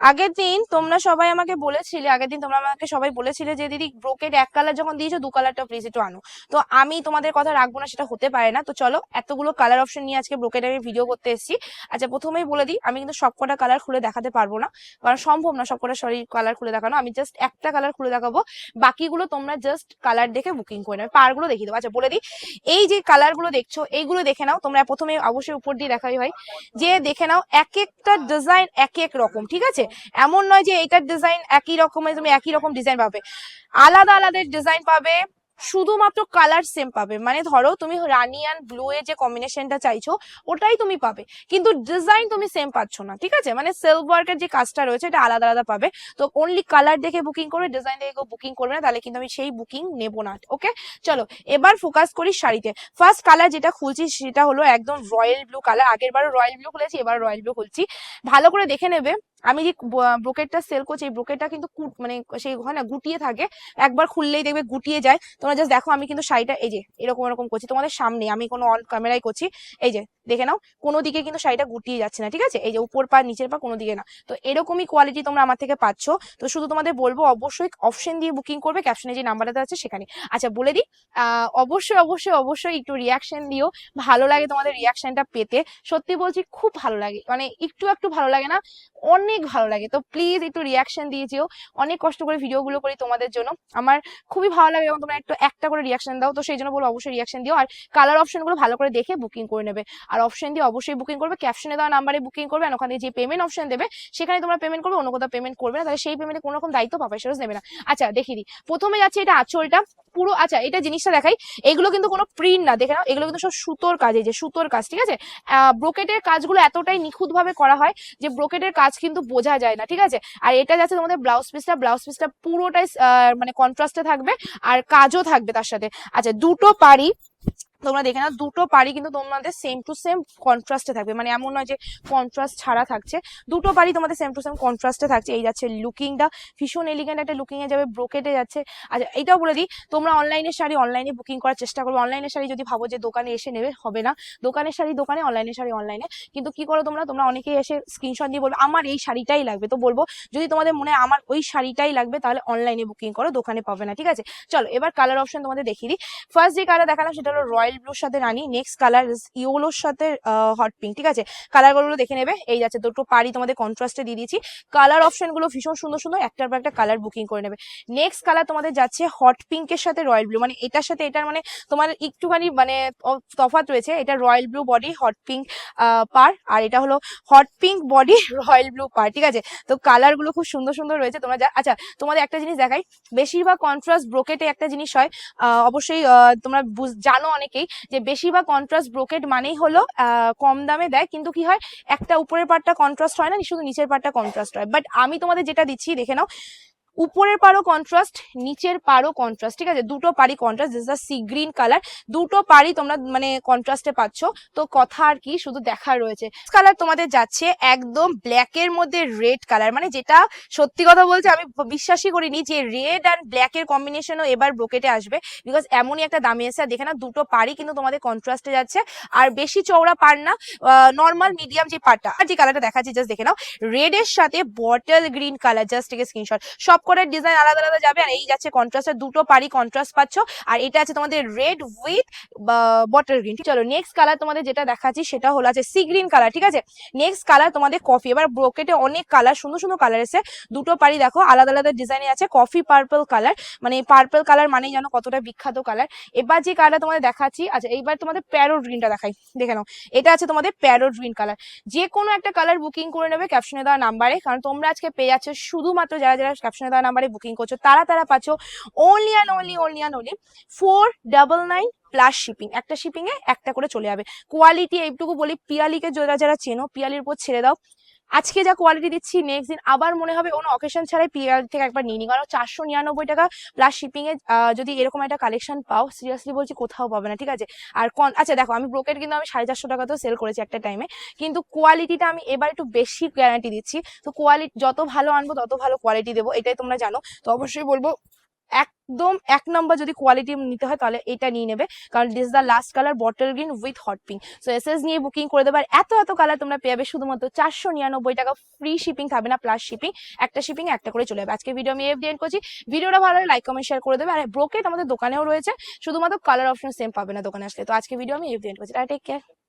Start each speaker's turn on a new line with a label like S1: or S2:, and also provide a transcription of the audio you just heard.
S1: আগের দিন তোমরা সবাই আমাকে বলেছিলে, আগের দিন তোমরা আমাকে সবাই বলেছিলে যে, দিদি ব্রোকেট এক কালার যখন দিয়েছ, দু কালারটা প্লিজ একটু আনো। তো আমি তোমাদের কথা রাখব না, সেটা হতে পারে না। তো চলো, এতগুলো কালার অপশন নিয়ে আজকে ব্রোকেড আমি ভিডিও করতে এসেছি। আচ্ছা প্রথমেই বলে দিই, আমি কিন্তু সবকটা কালার খুলে দেখাতে পারব না। কারণ সম্ভব না সবকটা সরি কালার খুলে দেখানো। আমি জাস্ট একটা কালার খুলে দেখাবো। বাকিগুলো তোমরা জাস্ট কালার দেখে বুকিং করে নেবে পারগুলো দেখিয়ে দেবো। আচ্ছা বলে দিই, এই যে কালারগুলো দেখছ, এইগুলো দেখে নাও। তোমরা প্রথমে অবশ্যই উপর দিয়ে দেখাই হয়। যে দেখে নাও, এক একটা ডিজাইন এক এক রকম, ঠিক আছে? এমন নয় যে এইটার ডিজাইন একই রকমের, তুমি একই রকম ডিজাইন পাবে। আলাদা আলাদা ডিজাইন পাবে, শুধুমাত্র কালার সেম পাবে। মানে ধরো, তুমি রানি অ্যান্ড ব্লু এর যে কম্বিনেশনটা চাইছো, ওটাই তুমি পাবে। কিন্তু ডিজাইন তুমি সেম পাচ্ছ না, ঠিক আছে? মানে সেলফ ওয়ার্কের যে কাজটা রয়েছে, এটা আলাদা আলাদা পাবে। তো অনলি কালার দেখে বুকিং করবে ডিজাইন দেখে বুকিং করবে না, তাহলে কিন্তু আমি সেই বুকিং নেব না ওকে চলো, এবার ফোকাস করি শাড়িতে। ফার্স্ট কালার যেটা খুলছি, সেটা হলো একদম রয়্যাল ব্লু কালার আগের বারও রয়্যাল ব্লু খুলেছি এবার রয়্যাল ব্লু খুলছি। ভালো করে দেখে নেবে। আমি যে ব্রোকেটটা সেল করছি, এই ব্রোকেটটা কিন্তু মানে সেই হয় না, গুটিয়ে থাকে। একবার খুললেই দেখবে গুটিয়ে যায়। তোমরা জাস্ট দেখো, আমি কিন্তু শাড়িটা, এই যে, এরকম এরকম করছি। তোমাদের সামনে আমি কোনো অন ক্যামেরাই করছি। এই যে দেখে নাও, কোনো দিকে কিন্তু শাড়িটা গুটিয়ে যাচ্ছে না, ঠিক আছে? এই যে উপর পা, নিচের পা কোনো দিকে না। তো এরকমই কোয়ালিটি তোমরা আমার থেকে পাচ্ছ। তো শুধু তোমাদের বলব, অবশ্যই অপশন দিয়ে বুকিং করবে ক্যাপশনে যে নাম্বারটা আছে সেখানে। আচ্ছা বলে দিই অবশ্যই অবশ্যই অবশ্যই একটু রিয়াকশন দিও। ভালো লাগে তোমাদের রিয়াকশনটা পেতে। সত্যি বলছি, খুব ভালো লাগে। মানে একটু একটু ভালো লাগে না, অনেক ভালো লাগে। তো প্লিজ একটু রিয়াকশন দিয়ে যেও। অনেক কষ্ট করে ভিডিওগুলো করি তোমাদের জন্য। আমার খুবই ভালো লাগে এবং তোমরা একটু একটা করে রিয়াকশন দাও। তো সেই জন্য বলব, অবশ্যই রিয়াকশন দিও। আর কালার অপশনগুলো ভালো করে দেখে বুকিং করে নেবে। আর অপশন দিয়ে অবশ্যই বুকিং করবে ক্যাপশনে দেওয়া নাম্বারে বুকিং করবে আর ওখানে যে পেমেন্ট অপশন দেবে, সেখানে তোমরা পেমেন্ট করবে, অন্য কোথাও পেমেন্ট করবে না, তাহলে সেই পেমেন্টে কোনো রকম দায়িত্ব পাবে সেটা নেবে না। আচ্ছা দেখিয়ে দিই। প্রথমে যাচ্ছে এটা আঁচলটা, পুরো আচ্ছা এটা জিনিসটা দেখাই। এগুলো কিন্তু কোনো প্রিন্ট না, দেখে নাও, এগুলো কিন্তু সব সুতোর কাজ, এই যে সুতোর কাজ, ঠিক আছে? ব্রোকেটের কাজগুলো এতটাই নিখুঁত ভাবে করা হয় যে ব্রোকেটের কাজ কিন্তু বোঝা যায় না, ঠিক আছে? আর এটা যাচ্ছে তোমাদের ব্লাউজ পিসটা ব্লাউজ পিসটা পুরোটাই মানে কন্ট্রাস্টে থাকবে, আর কাজও থাকবে তার সাথে। আচ্ছা দুটো পাড়ি তোমরা দেখে নাও, দুটো পাড়ি কিন্তু তোমাদের সেম টু সেম কন্ট্রাস্টে থাকবে। মানে এমন নয় যে কন্ট্রাস্ট ছাড়া থাকছে। দুটো পাড়ি তোমাদের সেম টু সেম কন্ট্রাস্টে থাকছে। এই যাচ্ছে লুকিংটা ভীষণ এলিগেন্ট একটা লুকিংয়ে যাবে ব্রোকেটে যাচ্ছে। আচ্ছা এটাও বলে দিই, তোমরা অনলাইনে শাড়ি অনলাইনে বুকিং করার চেষ্টা করবে। অনলাইনে শাড়ি যদি ভাবো যে দোকানে এসে নেবে, হবে না। দোকানের শাড়ি দোকানে অনলাইনে শাড়ি অনলাইনে কিন্তু কি করো তোমরা? তোমরা অনেকেই এসে স্ক্রিনশট দিয়ে বলবে, আমার এই শাড়িটাই লাগবে। তো বলব, যদি তোমাদের মনে আমার ওই শাড়িটাই লাগবে, তাহলে অনলাইনে বুকিং করো, দোকানে পাবে না। ঠিক আছে? চলো, এবার কালার অপশন তোমাদের দেখিয়ে দিই। ফার্স্ট যে কালার দেখালাম, সেটা হলো রয়্যাল ব্লুর সাথে রানি নেক্সট কালার ইয়োলোর সাথে হট পিঙ্ক ঠিক আছে? কালারগুলো দেখে নেবে, এই যাচ্ছে দুটো পাড়ি তোমাদের কন্ট্রাস্টে দিয়ে দিয়েছি। কালার অপশনগুলো ভীষণ সুন্দর সুন্দর, একটার পর একটা কালার বুকিং করে নেবে। নেক্সট কালার তোমাদের যাচ্ছে হট পিঙ্কের সাথে রয়্যাল ব্লু মানে এটার সাথে এটার মানে তোমার একটুখানি মানে তফাৎ রয়েছে, এটা royal blue body hot pink পার আর এটা হলো hot pink body royal blue পার ঠিক আছে? তো কালারগুলো খুব সুন্দর সুন্দর রয়েছে, তোমরা আচ্ছা তোমাদের একটা জিনিস দেখাই। বেশিরভাগ কন্ট্রাস্ট ব্রোকেটে একটা জিনিস হয় অবশ্যই তোমরা জানো অনেকেই যে বেশিরভাগ কন্ট্রাস্ট ব্রোকেড মানেই হলো কম দামে দেয়, কিন্তু কি হয়, একটা উপরের পার্টটা কন্ট্রাস্ট হয় না, শুধু নিচের পার্টটা কন্ট্রাস্ট হয়। বাট আমি তোমাদের যেটা দিচ্ছি, দেখে নাও। উপরের পারও কন্ট্রাস্ট নিচের পারও কন্ট্রাস্ট ঠিক আছে? দুটো পারি contrast this sea green colour দুটো পারি তোমরা মানে কন্ট্রাস্টে পাচ্ছ। তো কথা আর কি, শুধু দেখার রয়েছে। কালার তোমাদের যাচ্ছে একদম ব্ল্যাক এর মধ্যে রেড কালার মানে যেটা সত্যি কথা বলছে আমি বিশ্বাসই করিনি যে রেড আর ব্ল্যাক এর কম্বিনেশনও এবার ব্রোকেটে আসবে বিকজ এমনই একটা দামি এসে আর দেখে না দুটো পারি কিন্তু তোমাদের কন্ট্রাস্টে যাচ্ছে। আর বেশি চওড়া পার না নর্মাল মিডিয়াম যে পারটা, আর যে কালারটা দেখাচ্ছি জাস্ট দেখে নাও। রেড এর সাথে বটল গ্রিন কালার জাস্ট থেকে স্ক্রিনশট সব কটার ডিজাইন আলাদা আলাদা যাবে, আর এই যাচ্ছে কন্ট্রাস্টের দুটো পারি কন্ট্রাস্ট পাচ্ছ। আর এটা আছে তোমাদের রেড উইথ বটল গ্রিন চলো নেক্সট কালার তোমাদের যেটা দেখাচ্ছি সেটা হলো আছে সি গ্রিন কালার ঠিক আছে? নেক্সট কালার তোমাদের কফি এবার ব্রোকেটে অনেক কালার সুন্দর সুন্দর কালার এসে দুটো পারি দেখো, আলাদা আলাদা ডিজাইনে আছে কফি পার্পল কালার মানে পার্পল কালার মানেই জানো কতটা বিখ্যাত কালার এবার যে কালার তোমাদের দেখাচ্ছি আচ্ছা এইবার তোমাদের প্যারোট গ্রিনটা দেখাই, দেখে নাও। এটা আছে তোমাদের প্যারোট গ্রিন কালার যে কোনো একটা কালার বুকিং করে নেবে ক্যাপশনে দেওয়া নাম্বারে কারণ তোমরা আজকে পেয়ে যাচ্ছ শুধুমাত্র যারা যারা ক্যাপশনে দেওয়া নাম্বারে বুকিং করছ, তারা তারা পাচ্ছ only and only only and only four double nine plus shipping একটা শিপিংয়ে একটা করে চলে যাবে। কোয়ালিটি এইটুকু বলি, পিয়ালিকে যারা যারা চেনো, পিয়ালির উপর ছেড়ে দাও। আজকে যা কোয়ালিটি দিচ্ছি নেক্সট দিন আবার মনে হবে কোনো অকেশন ছাড়াই পিআর থেকে একবার নিয়ে নি কারণ চারশো নিরানব্বই টাকা প্লাস শিপিং এ যদি এরকম একটা কালেকশন পাও সিরিয়াসলি বলছি কোথাও পাবে না, ঠিক আছে? আর কন আচ্ছা দেখো, আমি ব্রোকেট কিন্তু আমি সাড়ে চারশো টাকাতেও সেল করেছি একটা টাইমে কিন্তু কোয়ালিটিটা আমি এবার একটু বেশি গ্যারান্টি দিচ্ছি। তো কোয়ালিটি যত ভালো আনব, তত ভালো কোয়ালিটি দেবো, এটাই তোমরা জানো। তো অবশ্যই বলব একদম এক নম্বর যদি কোয়ালিটি নিতে হয় তাহলে এটা নিয়ে নেবে। কারণ this the last colour bottle green with hot pink so S S নিয়ে বুকিং করে দেবে আর এত এত কালার তোমরা পেয়ে যাবে শুধুমাত্র চারশো নিরানব্বই টাকা ফ্রি শিপিং থাকবে না প্লাস শিপিং একটা শিপিং একটা করে চলে যাবে। আজকে ভিডিও আমি এফ করছি। ভিডিওটা ভালো লাইক কমেন্ট শেয়ার করে দেবে। আর ব্রোকেট আমাদের দোকানেও রয়েছে, শুধুমাত্র কালার অপশন সেম পাবে না দোকানে আসলে। তো আজকে ভিডিও আমি এফ করছি। Take care